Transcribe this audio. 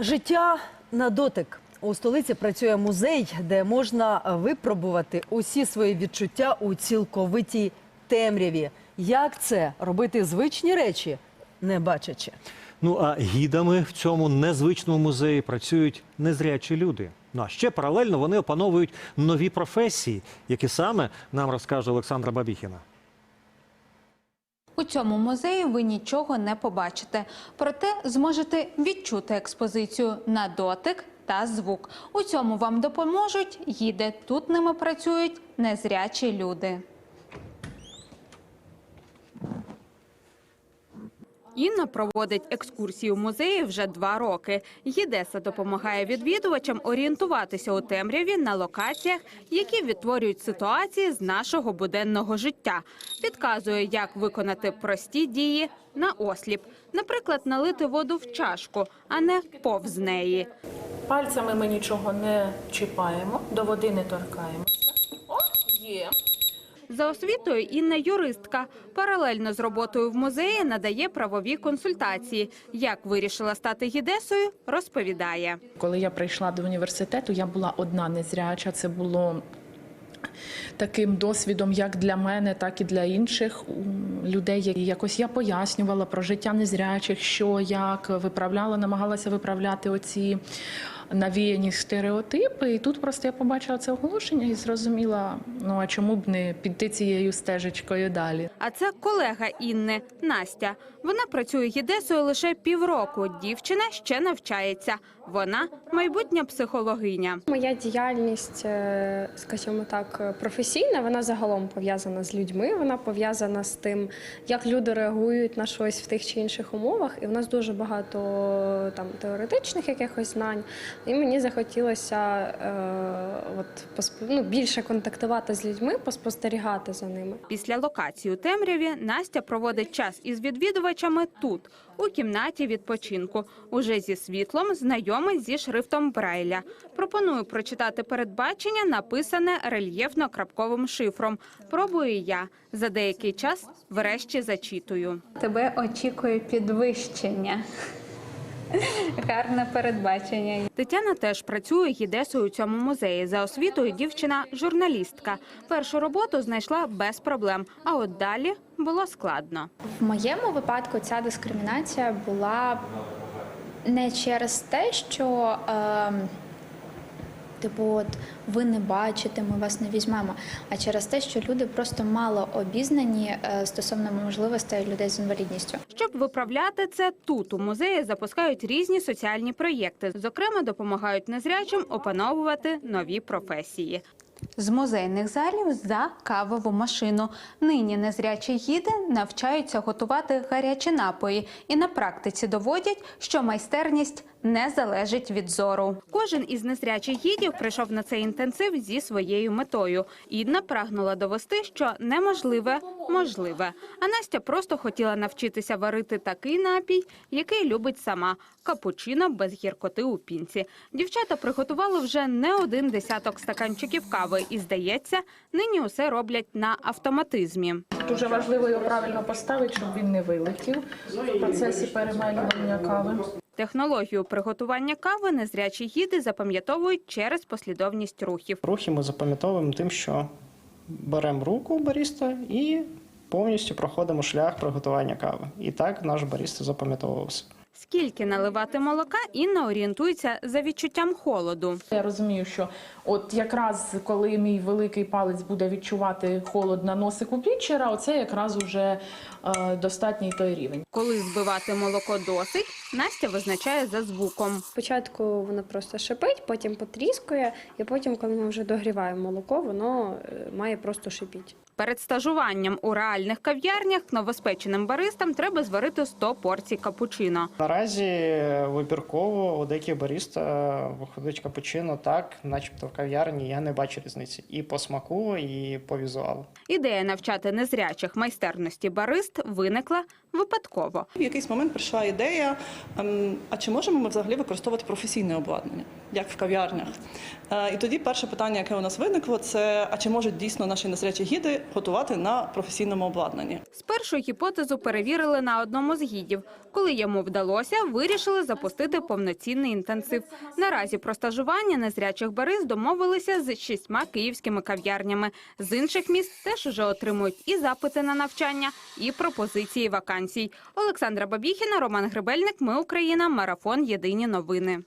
Життя на дотик. У столиці працює музей, де можна випробувати усі свої відчуття у цілковитій темряві. Як це робити звичні речі, не бачачи? Ну а гідами в цьому незвичному музеї працюють незрячі люди. Ну а ще паралельно вони опановують нові професії, які саме нам розкаже Олександра Бабіхіна. У цьому музеї ви нічого не побачите, проте зможете відчути експозицію на дотик та звук. У цьому вам допоможуть гіди. Тут ними працюють незрячі люди. Інна проводить екскурсії у музеї вже два роки. Гідеса допомагає відвідувачам орієнтуватися у темряві на локаціях, які відтворюють ситуації з нашого буденного життя. Підказує, як виконати прості дії на осліп, наприклад, налити воду в чашку, а не повз неї. Пальцями ми нічого не чіпаємо, до води не торкаємося. О, є. За освітою Інна юристка. Паралельно з роботою в музеї надає правові консультації. Як вирішила стати гідесою, розповідає. Коли я прийшла до університету, я була одна незряча. Це було таким досвідом, як для мене, так і для інших людей. І Якось я пояснювала про життя незрячих, що як виправляла, намагалася виправляти оці навіяні стереотипи. І тут просто я побачила це оголошення і зрозуміла, ну а чому б не піти цією стежечкою далі. А це колега Інни Настя. Вона працює гідесою лише півроку. Дівчина ще навчається. Вона майбутня психологиня. Моя діяльність, е, скажімо так, професійна, вона загалом пов'язана з людьми. Вона пов'язана з тим, як люди реагують на щось в тих чи інших умовах. І в нас дуже багато там теоретичних якихось знань. І мені захотілося е, от посп- ну, більше контактувати з людьми, поспостерігати за ними. Після локації у темряві Настя проводить час із відвідувачами тут, у кімнаті відпочинку. Уже зі світлом знайомий зі шрифтом Брайля. Пропоную прочитати передбачення, написане рельєфно-крапковим шифром. Пробую я. За деякий час врешті зачитую. Тебе очікує підвищення. Гарне передбачення. Тетяна теж працює гідесою у цьому музеї. За освітою дівчина журналістка. Першу роботу знайшла без проблем, а от далі було складно. В моєму випадку ця дискримінація була не через те, що е, типу, от ви не бачите, ми вас не візьмемо, а через те, що люди просто мало обізнані е, стосовно можливостей людей з інвалідністю. Щоб виправляти це, тут у музеї запускають різні соціальні проєкти. Зокрема, допомагають незрячим опановувати нові професії. З музейних залів за кавову машину. Нині незрячі гіди навчаються готувати гарячі напої і на практиці доводять, що майстерність не залежить від зору. Кожен із незрячих гідів прийшов на цей інтенсив зі своєю метою. Інна прагнула довести, що неможливе можливе. А Настя просто хотіла навчитися варити такий напій, який любить сама капучино без гіркоти у пінці. Дівчата приготували вже не один десяток стаканчиків кави, і здається, нині усе роблять на автоматизмі. Дуже важливо його правильно поставити, щоб він не вилетів в процесі перемелювання кави. Технологію приготування кави незрячі гіди запам'ятовують через послідовність рухів. Рухи ми запам'ятовуємо тим, що беремо руку баріста і повністю проходимо шлях приготування кави. І так наш баріста запам'ятовувався. Скільки наливати молока, Інна орієнтується за відчуттям холоду. Я розумію, що от якраз коли мій великий палець буде відчувати холод на носику пітчера, оце якраз уже е, достатній той рівень. Коли збивати молоко досить, Настя визначає за звуком. Спочатку воно просто шипить, потім потріскує, і потім, коли ми вже догріваємо молоко, воно е, має просто шипіти. Перед стажуванням у реальних кав'ярнях новоспеченим баристам треба зварити 100 порцій капучино. Наразі вибірково у деяких баріста виходить капучино так, начебто в кав'ярні я не бачу різниці і по смаку, і по візуалу. Ідея навчати незрячих майстерності барист виникла випадково. В якийсь момент прийшла ідея: ем, а чи можемо ми взагалі використовувати професійне обладнання? Як в кав'ярнях. Е, І тоді перше питання, яке у нас виникло, це а чи можуть дійсно наші незрячі гіди готувати на професійному обладнанні? Спершу гіпотезу перевірили на одному з гідів. Коли йому вдалося, вирішили запустити повноцінний інтенсив. Наразі про стажування незрячих барист домовилися з шістьма київськими кав'ярнями. З інших міст теж уже отримують і запити на навчання, і пропозиції вакансій. Олександра Бабіхіна, Роман Гребельник. Ми Україна. Марафон. Єдині новини.